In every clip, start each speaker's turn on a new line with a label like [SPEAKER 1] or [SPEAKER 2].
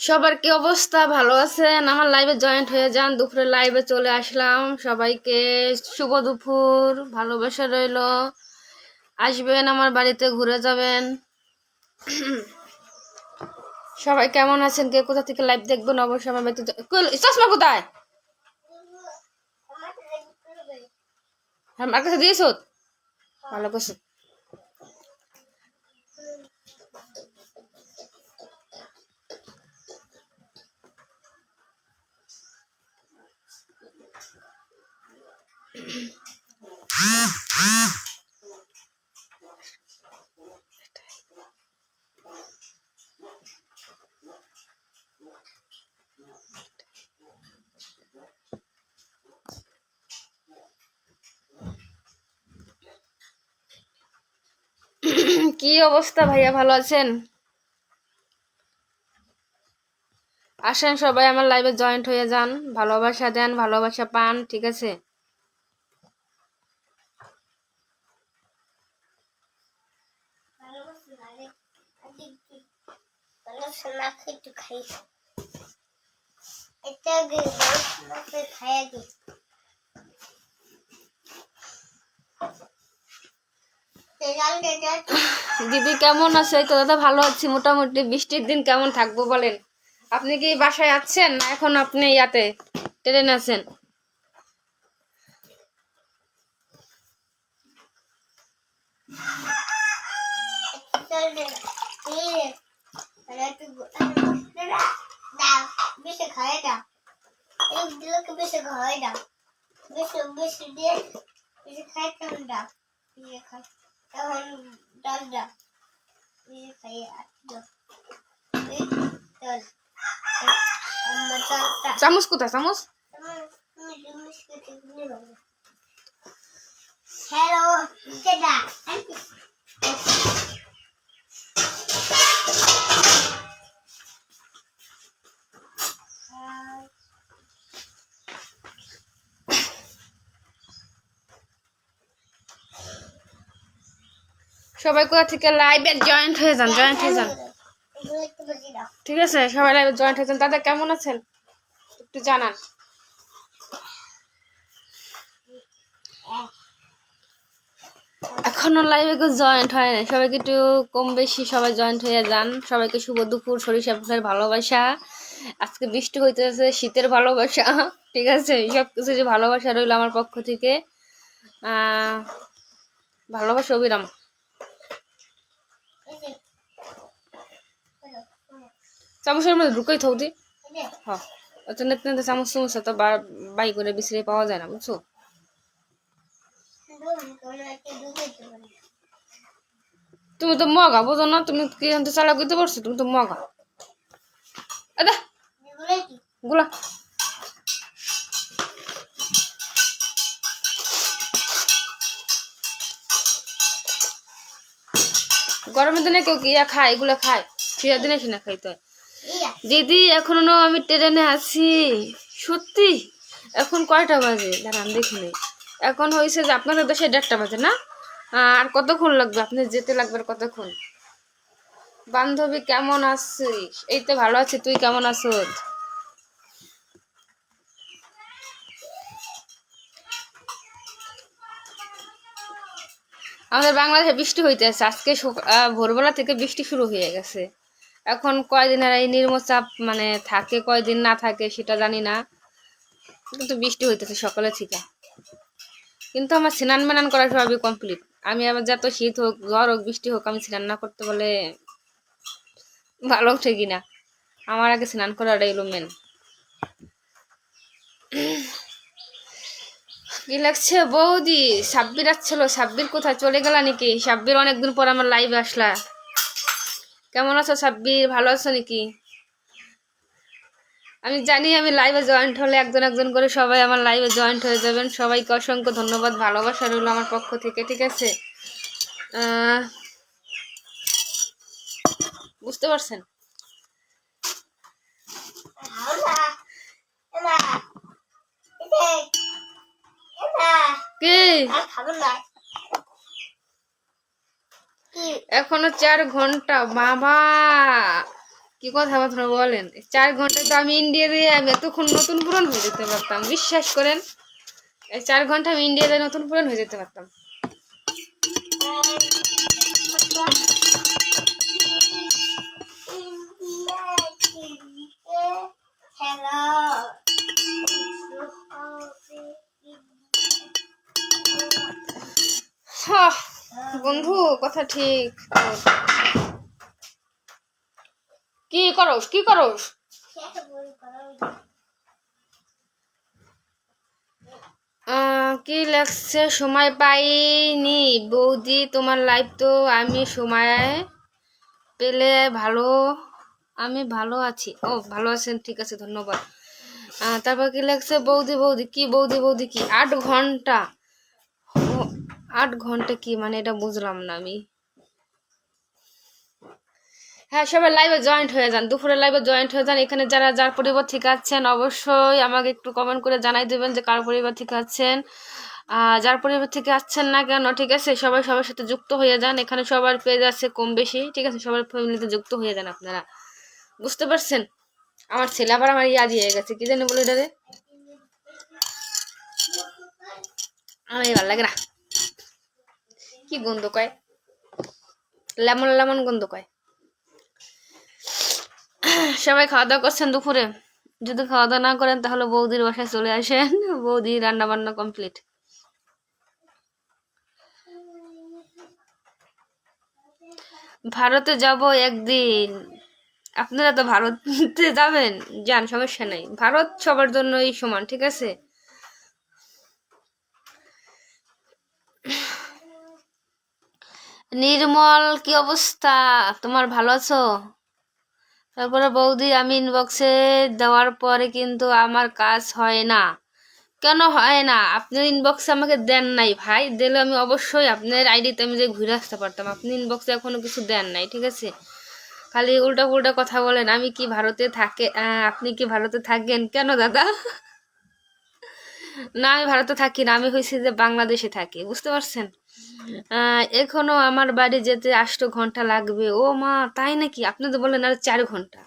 [SPEAKER 1] সবার কি অবস্থা? ভালো আছেন? আমার লাইভে জয়েন্ট হয়ে যান। দুপুরে লাইভে চলে আসলাম। সবাইকে শুভ দুপুর। ভালোবাসা রইল। আসবেন আমার বাড়িতে ঘুরে যাবেন। সবাই কেমন আছেন? কে কোথা থেকে লাইভ দেখবেন? অবশ্যই আমার বাড়িতে চশমা কোথায়? হ্যাঁ, কাছে দিয়েছ? ভালো করছ। কি অবস্থা ভাইয়া, ভালো আছেন? আসেন সবাই, আমার লাইভে জয়েন্ট হয়ে যান, ভালোবাসা দেন, ভালোবাসা পান, ঠিক আছে?
[SPEAKER 2] তেজাল
[SPEAKER 1] দিদি কেমন আছে? তো দাদা ভালো আছি, মোটামুটি বৃষ্টির দিন কেমন থাকব বলেন? আপনি কি বাসায় আছেন না এখন আপনি ইয়াতে? ট্রেনে আছেন
[SPEAKER 2] চল দে এই আরে একটু দাদা দাও বেশি খাই দাও এই দিলকে বেশি খাই দাও বেশি বেশি দিয়ে বেশি খাই তখন দাও বেশি তখন ডাল দাও বেশি খাই আর
[SPEAKER 1] চামচ কোথায়? চামচ?
[SPEAKER 2] হ্যালো
[SPEAKER 1] সবাই কোথা থেকে লাইভে জয়েন্ট হয়ে যান জয়েন্ট হয়ে যান। ঠিক আছে? সবাই লাইভে জয়েন্ট হয়ে যান। দাদা, কেমন আছেন? একটু জানান। এখনও লাইভে কেউ জয়েন্ট হয় না সবাইকে একটু কম বেশি সবাই জয়েন্ট হয়ে যান। সবাইকে শুভ দুপুর, সরিষা ফুলের ভালোবাসা। আজকে বৃষ্টি হইতেছে, শীতের ভালোবাসা। ঠিক আছে? সব কিছু ভালোবাসা রইল আমার পক্ষ থেকে। ভালোবাসা অবিরাম
[SPEAKER 2] এই যে হ্যালো
[SPEAKER 1] চামচের মধ্যে ঢুকাই থাক দি। হ্যাঁ। অত নেতে নেতে চামচ চামচ তো বাই করে বিছড়ে পাওয়া যায় না বুঝছ? তুমি তো মগা বুঝো না? তুমি কি জানতে চালা করতে পারছ? তুমি তো মগা। আদা গুলা। গরমের দিনে কেউ কি খায়? এগুলো খায়। শীতের দিনে কিনা খাইতে হয়? দিদি, এখনও আমি ট্রেনে আছি। সত্যি? এখন কয়টা বাজে? দাঁড়ান দেখি নেই। এখন হয়েছে যে আপনাদের দেশে দেড়টা বাজে, না? আর কতক্ষণ লাগবে? আপনি যেতে লাগবে কতক্ষণ? বান্ধবী কেমন আছিস? এই তো ভালো আছি, তুই কেমন আছো আমাদের বাংলাদেশে বৃষ্টি হইতেছে। আজকে ভোরবেলা থেকে বৃষ্টি শুরু হয়ে গেছে। এখন কয়দিন আর এই নির্মচাপ মানে থাকে, কয়দিন না থাকে সেটা জানি না। কিন্তু বৃষ্টি হইতেছে সকালে থেকে। কিন্তু আমার স্নান বানান করা সবই কমপ্লিট আমি আবার যত শীত হোক জ্বর হোক, বৃষ্টি হোক, আমি স্নান না করতে বলে ভালো ওঠে কিনা আমার আগে স্নান করাটা এলো মেন কি লাগছে বৌদি? সাব্বির আসছিল। সাব্বির কোথায়? চলে গেল নাকি? সাব্বির অনেকদিন পর আমার লাইভে আসলা। কেমন আছো সাব্বির? ভালো আছো নাকি? আমি জানি আমি লাইভে জয়েন্ট হলে একজন একজন করে সবাই আমার লাইভে জয়েন্ট হয়ে যাবেন। সবাইকে অসংখ্য ধন্যবাদ, ভালোবাসা রইল আমার পক্ষ থেকে, ঠিক আছে? বুঝতে পারছেন? কি? এখনও চার ঘণ্টা বাবা। কি কথা বার্তা বলেন? চার ঘন্টায় তো আমি ইন্ডিয়া দিয়ে আমি এতক্ষণ নতুন পূরণ হয়ে যেতে পারতাম বিশ্বাস করেন? চার ঘণ্টা আমি ইন্ডিয়াতে নতুন পূরণ হয়ে যেতে পারতাম। হাহ, বন্ধু, কথা ঠিক। কি করস কি করস? কি লাগছে? সময় পাইনি। বৌদি, তোমার লাইফ তো আমি সময় পেলে ভালো, আমি ভালো আছি। ও, ভালো আছেন, ঠিক আছে, ধন্যবাদ। তারপর কি লাগছে? বৌদি বৌদি, কি? বৌদি বৌদি, কি? আট ঘণ্টা। আট ঘণ্টা কি? মানে এটা বুঝলাম না আমি। হ্যাঁ সবাই লাইভে জয়েন্ট হয়ে যান। দুপুরে লাইভে জয়েন্ট হয়ে যান। এখানে যারা, যার পরিবার থেকে আছেন, অবশ্যই আমাকে একটু কমেন্ট করে জানাই দেবেন যে কার পরিবার থেকে আছেন। যার পরিবার থেকে আসছেন না কেন, ঠিক আছে? সবাই সবার সাথে যুক্ত হয়ে যান। এখানে সবার পেজ আছে কম বেশি, ঠিক আছে? সবার ফ্যামিলিতে যুক্ত হয়ে যান আপনারা। বুঝতে পারছেন? আমার ছেলে আবার আমার ইয়া দিয়ে গেছে। কি জানি বলে এটারে আমার ভালো লাগে না। কি গন্ধ কয়? লেমন লেমন গন্ধ কয়। সবাই খাওয়া দাওয়া করছেন দুপুরে? যদি খাওয়া দাওয়া না করেন, তাহলে বৌদির বাসায় চলে আসেন। বৌদি রান্না বান্না কমপ্লিট ভারতে যাব একদিন। আপনারা তো ভারতে যাবেন? যান, সমস্যা নাই। ভারত সবার জন্যই সমান, ঠিক আছে? নির্মল, কি অবস্থা? তোমার ভালো আছো? তারপরে বৌদি, আমি ইনবক্সে দেওয়ার পরে কিন্তু আমার কাজ হয় না। কেন হয় না? আপনি ইনবক্সে আমাকে দেন নাই ভাই। দিলে আমি অবশ্যই আপনার আইডিতে আমি যে ঘুরে আসতে পারতাম। আপনি ইনবক্সে এখনও কিছু দেন নাই, ঠিক আছে? খালি উল্টা পুল্টা কথা বলেন, আমি কি ভারতে থাকে আপনি কি ভারতে থাকেন? কেন দাদা? না, আমি ভারতে থাকি না, আমি হয়েছি যে বাংলাদেশে থাকি, বুঝতে পারছেন? এখনও আমার বাড়ি যেতে আষ্ট ঘণ্টা লাগবে। ও মা, তাই নাকি? আপনি তো বললেন আর চার ঘণ্টা।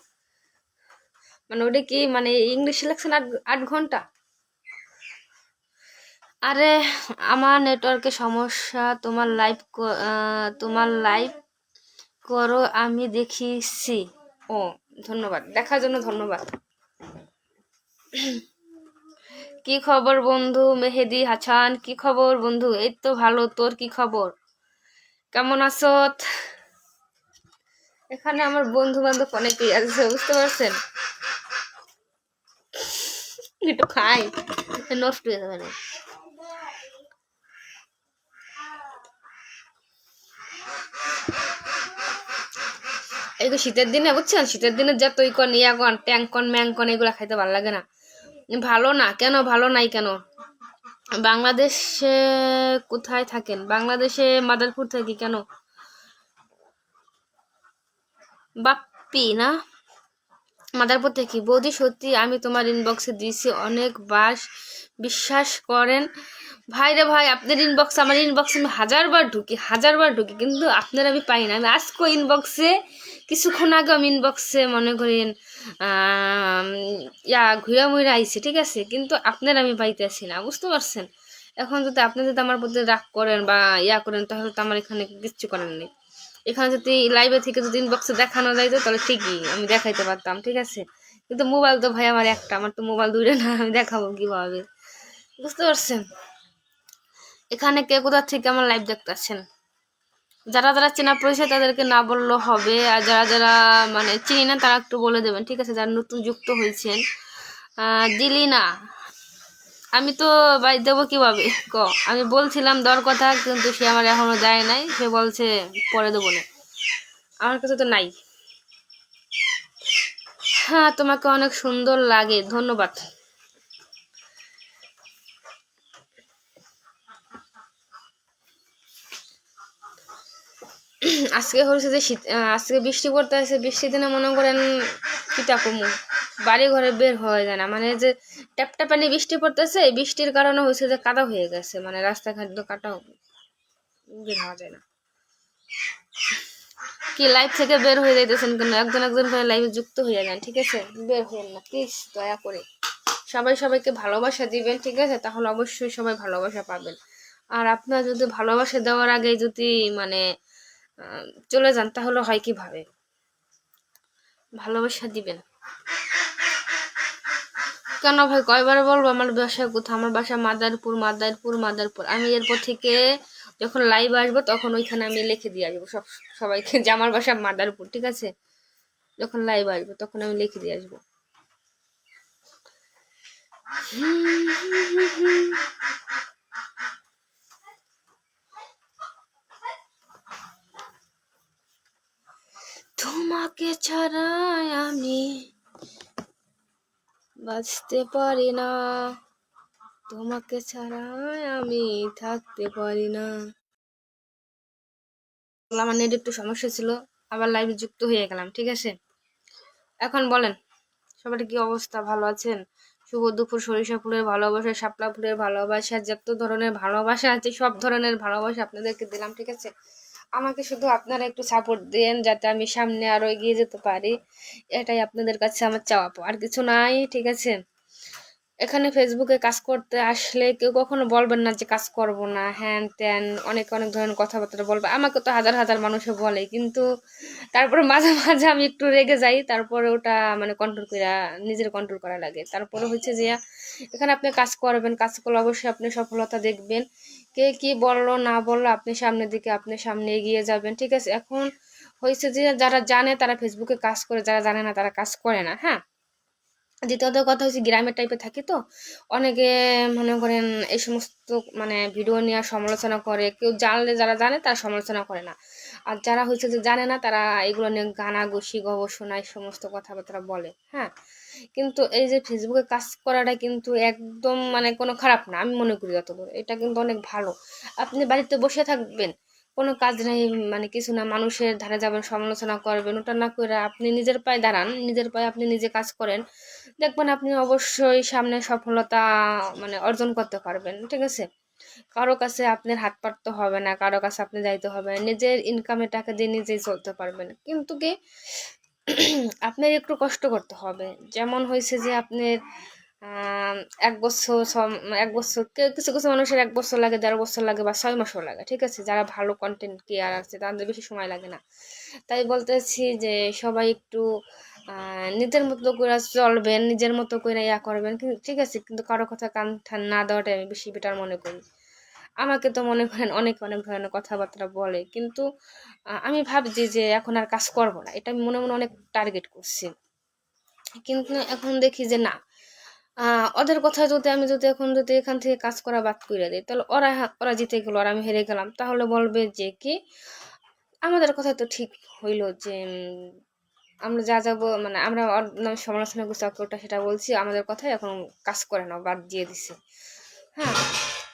[SPEAKER 1] মানে ওটা কি মানে ইংলিশ লেখছেন আট আট ঘণ্টা? আরে, আমার নেটওয়ার্কের সমস্যা। তোমার লাইভ তোমার লাইভ করো, আমি দেখিছি ও, ধন্যবাদ। দেখার জন্য ধন্যবাদ। কি খবর বন্ধু? মেহেদি হাসান কি খবর বন্ধু? এই তো ভালো, তোর কি খবর? কেমন আছো? এখানে আমার বন্ধু বান্ধব অনেকেই আছে, বুঝতে পারছেন? একটু খাই নষ্ট হয়ে যাবে না। এই শীতের দিনে, বুঝছেন? শীতের দিনে যা তৈ কন ইয়া কন ট্যাং কন ম্যাং এগুলো খাইতে ভালো লাগে না। ভালো না, কেন ভালো নাই কেন? বাংলাদেশে কোথায় থাকেন? বাংলাদেশে মাদারপুর থাকি কেন? বাপ্পি, না? মাদারপুর থেকে। বৌদি, সত্যি আমি তোমার ইনবক্সে দিয়েছি অনেক বাস বিশ্বাস করেন? ভাই রে ভাই, আপনার ইনবক্স আমার ইনবক্সে আমি হাজারবার ঢুকি হাজারবার ঢুকি, কিন্তু আপনার আমি পাই না। আমি আজকে ইনবক্সে কিছুক্ষণ আগে আমি ইনবক্সে মনে করেন ইয়া ঘুরা মুড়া আইছি, ঠিক আছে? কিন্তু আপনার আমি পাইতেছি না, বুঝতে পারছেন? এখন যদি আপনি যদি আমার প্রতি রাগ করেন বা ইয়া করেন, তাহলে তো আমার এখানে কিচ্ছু করার নেই। এখানে যদি লাইভে থেকে যদি ইনবক্সে দেখানো যায় তো তাহলে ঠিকই আমি দেখাইতে পারতাম, ঠিক আছে? কিন্তু মোবাইল তো ভাই আমার একটা, আমার তো মোবাইল দুইটা না, আমি দেখাবো কীভাবে? বুঝতে পারছেন? এখানে কে কোথা থেকে আমার লাইভ দেখতেছেন? যারা যারা চেনা পরিচয় তাদেরকে না বললেও হবে, আর যারা যারা মানে চিনি না তারা একটু বলে দেবেন, ঠিক আছে? যারা নতুন যুক্ত হয়েছেন দিলি না। আমি তো ভাই দেবো কীভাবে? ক, আমি বলছিলাম দর কথা, কিন্তু সে আমার এখনও দেয় নাই, সে বলছে পরে দেবো না। আমার কাছে তো নাই। হ্যাঁ তোমাকে অনেক সুন্দর লাগে, ধন্যবাদ। আজকে হচ্ছে যে শীত আজকে বৃষ্টি পড়তে আছে, বৃষ্টির দিনে মনে করেন কিটা কমু? বাড়ি ঘরে বের হয়ে যায় না। মানে যে ট্যাপটা পানি বৃষ্টি পড়তেছে বৃষ্টির কারণে হয়েছে যে কাদা হয়ে গেছে। মানে রাস্তাঘাট তো কাটা বের হওয়া যায় না। কি লাইভ থেকে বের হয়ে যাইতেছেন কেন? একজন একজন করে লাইভে যুক্ত হয়ে যান, ঠিক আছে? বের হইয়েন না, প্লিজ দয়া করে। সবাই সবাইকে ভালোবাসা দিবেন, ঠিক আছে? তাহলে অবশ্যই সবাই ভালোবাসা পাবেন। আর আপনার যদি ভালোবাসা দেওয়ার আগে যদি মানে চলে যান, তাহলে হয় কীভাবে? ভালোবাসা দিবেন। কেন ভাই? কয়বার বলব, আমার বাসা কোথাও, আমার বাসা মাদারপুর মাদারপুর মাদারপুর। আমি এরপর থেকে যখন লাইভ আসব, তখন ওইখানে আমি লিখে দিয়ে আসব সব, সবাইকে যে আমার বাসা মাদারপুর, ঠিক আছে? যখন লাইভ আসব, তখন আমি লিখে দিয়ে আসব। তোমাকে ছাড়াই আমি বাঁচতে পারি না। তোমাকে ছাড়াই আমি থাকতে পারি না। আমার নেট একটু সমস্যা ছিল, আবার লাইভে যুক্ত হয়ে গেলাম, ঠিক আছে? এখন বলেন, সবার কি অবস্থা? ভালো আছেন? শুভ দুপুর, সরিষা ফুলের ভালোবাসা, শাপলা ফুলের ভালোবাসা, যত ধরনের ভালোবাসা আছে, সব ধরনের ভালোবাসা আপনাদেরকে দিলাম, ঠিক আছে? আমাকে শুধু আপনারা একটু সাপোর্ট দেন যাতে আমি সামনে আরও এগিয়ে যেতে পারি। এটাই আপনাদের কাছে আমার চাওয়া। আর কিছু নাই, ঠিক আছে? এখানে ফেসবুকে কাজ করতে আসলে কেউ কখনো বলবেন না যে কাজ করব না। হ্যান ত্যান, অনেক অনেক ধরনের কথাবার্তা বলবে। আমাকে তো হাজার হাজার মানুষে বলে, কিন্তু তারপরে মাঝে মাঝে আমি একটু রেগে যাই, তারপরে ওটা মানে কন্ট্রোল করা নিজের কন্ট্রোল করা লাগে। তারপরে হচ্ছে যে, এখানে আপনি কাজ করবেন, কাজ করলে অবশ্যই আপনি সফলতা দেখবেন। কে কি বলল, না বলল, আপনি সামনের দিকে, আপনি সামনে এগিয়ে যাবেন, ঠিক আছে? এখন হয়েছে যে যারা জানে তারা ফেসবুকে কাজ করে, যারা জানে না তারা কাজ করে না হ্যাঁ? দ্বিতীয়ত কথা হচ্ছে গ্রামের টাইপে থাকি তো, অনেকে মনে করেন এই সমস্ত মানে ভিডিও নিয়ে সমালোচনা করে, কেউ জানলে যারা জানে তারা সমালোচনা করে না। আর যারা হচ্ছে যে জানে না তারা এগুলো নিয়ে গানা গানাগুষি গবেষণা, এই সমস্ত কথাবার্তা বলে হ্যাঁ? কিন্তু এই যে ফেসবুকে কাজ করাটা কিন্তু একদম মানে কোনো খারাপ না, আমি মনে করি যতদূর। এটা কিন্তু অনেক ভালো। আপনি বাড়িতে বসে থাকবেন, কোনো কাজ নেই মানে কিছু না, মানুষের ধারে যাবেন, সমালোচনা করবেন, ওটা না করে আপনি নিজের পায়ে দাঁড়ান, নিজের পায়ে আপনি নিজে কাজ করেন, দেখবেন আপনি অবশ্যই সামনে সফলতা মানে অর্জন করতে পারবেন, ঠিক আছে? কারও কাছে আপনার হাত পাততে হবে না, কারও কাছে আপনি যাইতে হবে নিজের ইনকামের টাকা দিয়ে নিজেই চলতে পারবেন। কিন্তু কি আপনার একটু কষ্ট করতে হবে। যেমন হয়েছে যে আপনার এক বছর এক বছর কিছু কিছু মানুষের এক বছর লাগে, দেড় বছর লাগে বা ছয় মাসও লাগে, ঠিক আছে? যারা ভালো কন্টেন্ট ক্রিয়ার আছে, তাদের বেশি সময় লাগে না। তাই বলতেছি যে সবাই একটু নিজের মতো করে চলবেন, নিজের মতো করে ইয়া করবেন ঠিক আছে? কিন্তু কারও কথা কান না দেওয়াটাই আমি বেশি বেটার মনে করি। আমাকে তো মনে করেন অনেক অনেক ধরনের কথাবার্তা বলে। কিন্তু আমি ভাবছি যে এখন আর কাজ করব না। এটা আমি মনে মনে অনেক টার্গেট করছি। কিন্তু এখন দেখি যে না। ওদের কথা যদি, আমি যদি এখন যদি এখান থেকে কাজ করা বাদ করে দিই, তাহলে ওরা ওরা জিতে গেল, আর আমি হেরে গেলাম। তাহলে বলবে যে কি, আমাদের কথা তো ঠিক হইল যে আমরা যা যাব মানে আমরা সমালোচনা করছি ওটা সেটা বলছি, আমাদের কথাই এখন কাজ করে না বাদ দিয়ে দিছে। হ্যাঁ।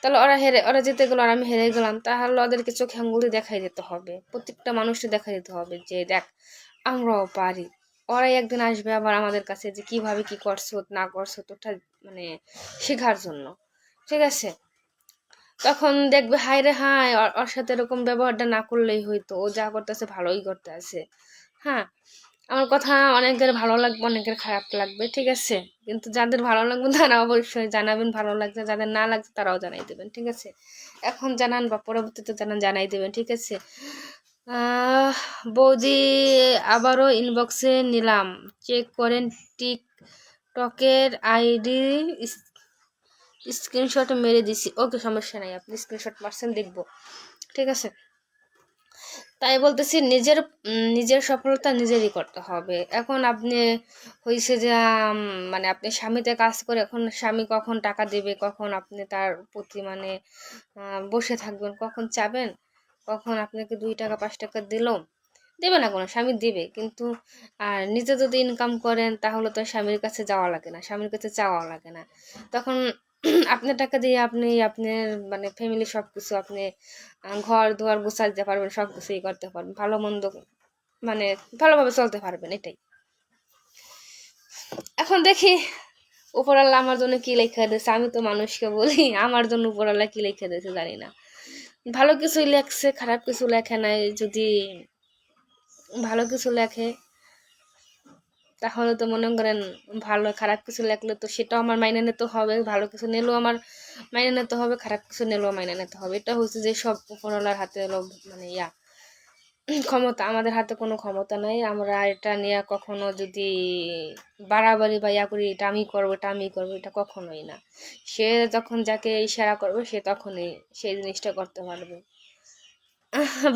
[SPEAKER 1] তাহলে ওরা হেরে, ওরা জিতে গেলো আর আমি হেরে গেলাম, তাহলে ওদেরকে চোখে আঙ্গুলি দেখাই দিতে হবে। প্রত্যেকটা মানুষকে দেখাই দিতে হবে যে, দেখ, আমরাও পারি। ওরাই একদিন আসবে আবার আমাদের কাছে যে, কীভাবে কি করছ না করছ তোটা মানে শেখার জন্য। ঠিক আছে? তখন দেখবে হাই রে হাই ওর ওর সাথে এরকম ব্যবহারটা না করলেই হইতো। ও যা করতেছে, ভালোই করতে আছে হ্যাঁ? আমার কথা অনেকের ভালো লাগবে, অনেকের খারাপ লাগবে, ঠিক আছে? কিন্তু যাদের ভালো লাগবে তারা অবশ্যই জানাবেন, ভালো লাগছে, যাদের না লাগছে তারাও জানাই দেবেন, ঠিক আছে? এখন জানান বা পরবর্তীতে জানান, জানাই দেবেন, ঠিক আছে? বৌদি, আবারও ইনবক্সে নিলাম। চেক করেন টিকটকের আইডি স্ক্রিনশট মেরে দিছি। ওকে সমস্যা নাই, আপনি স্ক্রিনশট মারছেন, দেখব। ঠিক আছে? তাই বলতেছি নিজের নিজের সফলতা নিজেরই করতে হবে। এখন আপনি হয়েছে যে মানে আপনি স্বামীতে কাজ করে এখন স্বামী কখন টাকা দেবে, কখন আপনি তার প্রতি মানে বসে থাকবেন, কখন চাবেন, কখন আপনাকে দুই টাকা, পাঁচ টাকা দিল, দেবে না কোনো, স্বামী দেবে। কিন্তু, আর নিজে যদি ইনকাম করেন তাহলে তো স্বামীর কাছে যাওয়া লাগে না, স্বামীর কাছে চাওয়া লাগে না। তখন আপনার টাকা দিয়ে আপনি, আপনার মানে ফ্যামিলি সব কিছু আপনি ঘর দুয়ার দিতে পারবেন সব কিছুই করতে পারবেন। ভালো মন্দ মানে ভালোভাবে চলতে পারবেন, এটাই। এখন দেখি উপরাল্লা আমার জন্য কি লেখা দিয়েছে। আমি তো মানুষকে বলি, আমার জন্য উপরাল্লা কি লেখা দিয়েছে জানি না। ভালো কিছুই লেখছে, খারাপ কিছু লেখে নাই, যদি ভালো কিছু লেখে তাহলে তো মনে করেন ভালো, খারাপ কিছু লেখলে তো সেটাও আমার মাইনে নিতে হবে, ভালো কিছু নিলেও আমার মাইনে নিতে হবে, খারাপ কিছু নিলেও মাইনে নিতে হবে। এটা হচ্ছে যে সব উপরওয়ালার হাতে হলো মানে ইয়া। ক্ষমতা, আমাদের হাতে কোনো ক্ষমতা নাই। আমরা এটা নিয়ে কখনো যদি বাড়াবাড়ি বা ইয়া করি, এটা আমি করব, এটা আমি করব, এটা কখনোই না। সে যখন যাকে ইশারা করবে, সে তখনই সেই জিনিসটা করতে পারবে।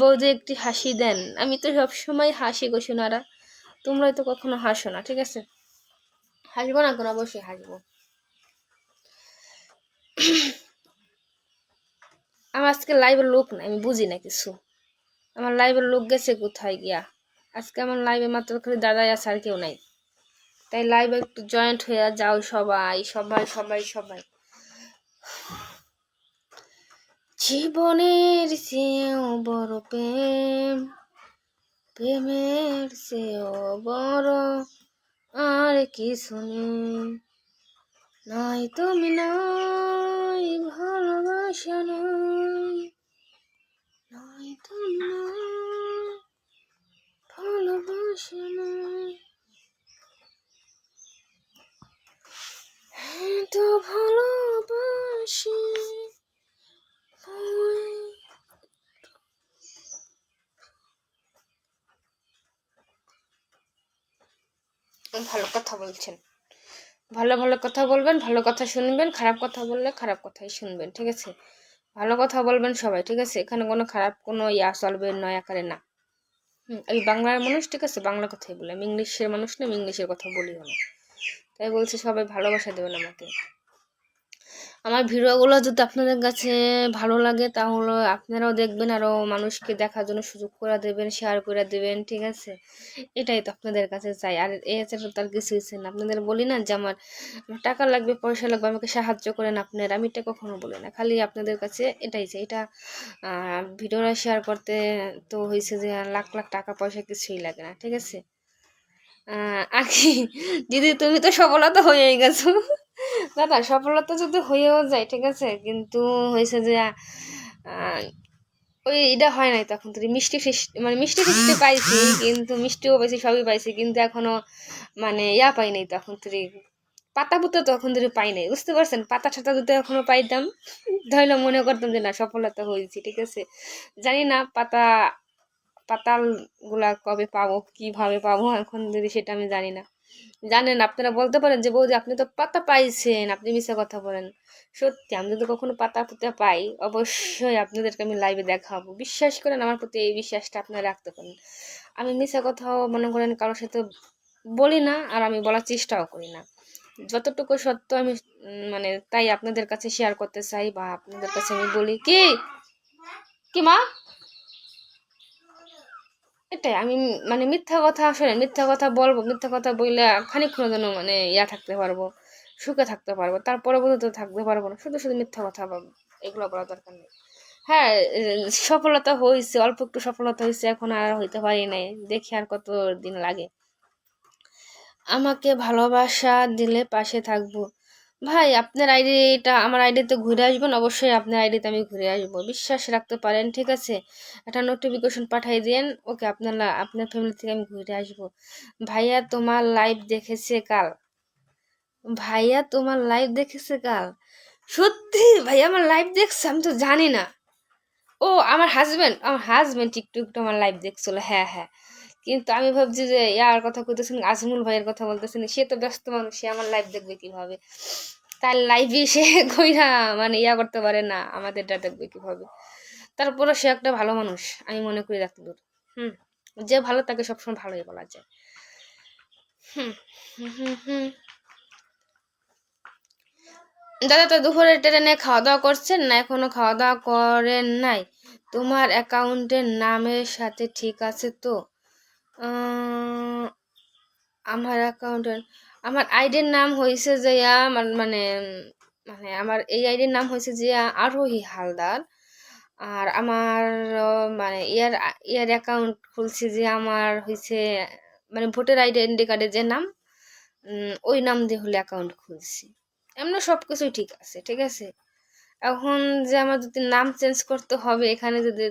[SPEAKER 1] বৌদি একটি হাসি দেন। আমি তো সবসময় হাসি গো সোনারা। তোমরা তো কখনো হাসো না, ঠিক আছে? হাসবো না কেন? অবশ্যই হাসবো। আমার আজকে লাইভের লোক না আমি বুঝি না কিছু। আমার লাইভের লোক গেছে কোথায় গিয়া? আজকে আমার লাইভে মাত্র খালি দাদাই আছে আর কেউ নাই। তাই লাইভে একটু জয়েন্ট হয়ে যাও সবাই সবাই সবাই সবাই। জীবনের চেয়েও বড় প্রেম। প্রেমের সে বড় আর কি শুনি? নাই তুমি নাই ভালোবাসা নাই নাই তুমি নাই ভালোবাসা নাই তো ভালোবাসি তোমায়। ভালো কথা বলছেন। ভালো ভালো কথা বলবেন, ভালো কথা শুনবেন, খারাপ কথা বললে খারাপ কথাই শুনবেন, ঠিক আছে? ভালো কথা বলবেন সবাই, ঠিক আছে? এখানে কোনো খারাপ, কোনো ইয়া চলবে, নয় আকারে না। হুম, এই বাংলার মানুষ, ঠিক আছে? বাংলা কথাই বলে। আমি ইংলিশের মানুষ না, আমি ইংলিশের কথা বলিও না। তাই বলছি, সবাই ভালোবাসা দেবেন আমাকে। আমার ভিডিওগুলো যদি আপনাদের কাছে ভালো লাগে, তাহলে আপনারাও দেখবেন আরও মানুষকে দেখার জন্য সুযোগ করে দেবেন শেয়ার করে দেবেন, ঠিক আছে? এটাই তো আপনাদের কাছে চাই। আর এছাড়া তার কিছুই হচ্ছে না, আপনাদের বলি না যে আমার টাকা লাগবে, পয়সা লাগবে, আমাকে সাহায্য করেন আপনারা, আমি এটা কখনো বলি না। খালি আপনাদের কাছে এটাই চাই। এটা ভিডিওটা শেয়ার করতে তো হয়েছে যে লাখ লাখ টাকা, পয়সা কিছুই লাগে না, ঠিক আছে? কি দিদি তুমি তো সফলতা হয়েই গেছো। দাদা সফলতা যদি হয়েও যায়, ঠিক আছে? কিন্তু হয়েছে যে ওই এটা হয় নাই তখন তুই মিষ্টি মানে মিষ্টি ফিষ্টি পাইছি, কিন্তু মিষ্টিও পাইছি, সবই পাইছি, কিন্তু এখনও মানে ইয়া পাই নাই তখন তুই পাতা পুতো তখন ধরে পাই নাই, বুঝতে পারছেন? পাতা ছাতা যদি এখনও পাইতাম। তাহলে মনে করতাম যে, না, সফলতা হয়েছি, ঠিক আছে? জানি না পাতা পাতালগুলা কবে পাবো, কীভাবে পাবো, এখন যদি সেটা আমি জানি না। জানেন, আপনারা বলতে পারেন যে, বৌদি, আপনি তো পাতা পাইছেন, আপনি মিশে কথা বলেন। সত্যি, আমি যদি কখনো পাতা পুঁতে পাই, অবশ্যই আপনাদেরকে আমি লাইভে দেখাবো। বিশ্বাস করেন, আমার প্রতি এই বিশ্বাসটা আপনারা রাখতে পারেন। আমি মিশা কথাও মনে করেন কারোর সাথে বলি না, আর আমি বলার চেষ্টাও করি না। যতটুকু সত্য আমি মানে তাই আপনাদের কাছে শেয়ার করতে চাই বা আপনাদের কাছে আমি বলি, কি? কি মা? এটাই, আমি মানে মিথ্যা কথা আসলে মিথ্যা কথা বলব, মিথ্যা কথা বললে খানিক্ষণের জন্য মানে ইয়া থাকতে পারব, সুখে থাকতে পারব, তার পরবর্তীতে থাকতে পারব না, শুধু শুধু মিথ্যা কথা এগুলো বলার দরকার নেই। হ্যাঁ সফলতা হয়েছে, অল্প একটু সফলতা হয়েছে, এখন আর হইতে পারি নাই, দেখি আর কত দিন লাগে। আমাকে ভালোবাসা দিলে পাশে থাকব। ভাই, আপনার আইডিটা আমার আইডিতে ঘুরে আসবেন, অবশ্যই আপনার আইডিতে আমি ঘুরে আসব। বিশ্বাস রাখতে পারেন, ঠিক আছে? একটা নোটিফিকেশন পাঠিয়ে দিন ওকে আপনার আপনার ফ্যামিলি থেকে আমি ঘুরে আসব। ভাইয়া, তোমার লাইভ দেখেছে কাল। ভাইয়া, তোমার লাইভ দেখেছে কাল? সত্যি? ভাইয়া, আমার লাইভ দেখছে? আমি তো জানি না। ও, আমার হাজবেন্ড আমার হাজবেন্ড একটু একটু আমার লাইভ দেখছিল। হ্যাঁ হ্যাঁ। কিন্তু আমি ভাবছি যে, ইয়ার কথা কইতেছেন, আজমুল ভাইয়ের কথা বলতেছেন, সে তো ব্যস্ত মানুষ, সে আমার লাইভ দেখবে কীভাবে? তার লাইভে সে কইরা মানে ইয়া করতে পারে না, আমাদেরটা দেখবে কীভাবে? তারপরে সে একটা ভালো মানুষ, আমি মনে করি দূর হুম, যে ভালো তাকে সবসময় ভালোই বলা যায়। হুম হুম হুম দাদা তো দুপুরে ট্রেনে খাওয়া দাওয়া করছেন না, এখনও খাওয়া দাওয়া করেন নাই। তোমার অ্যাকাউন্টের নামের সাথে ঠিক আছে তো? আমার অ্যাকাউন্টের আমার আইডির নাম হয়েছে যে আমার মানে মানে আমার এই আইডির নাম হয়েছে যে আরোহী হালদার। আর আমার মানে ইয়ার ইয়ার অ্যাকাউন্ট খুলছি যে আমার হয়েছে মানে ভোটার আইডেন্টি কার্ডের যে নাম ওই নাম দিয়ে হলে অ্যাকাউন্ট খুলছি। এমনি সব কিছুই ঠিক আছে ঠিক আছে? এখন যে আমার যদি নাম চেঞ্জ করতে হবে, এখানে যদি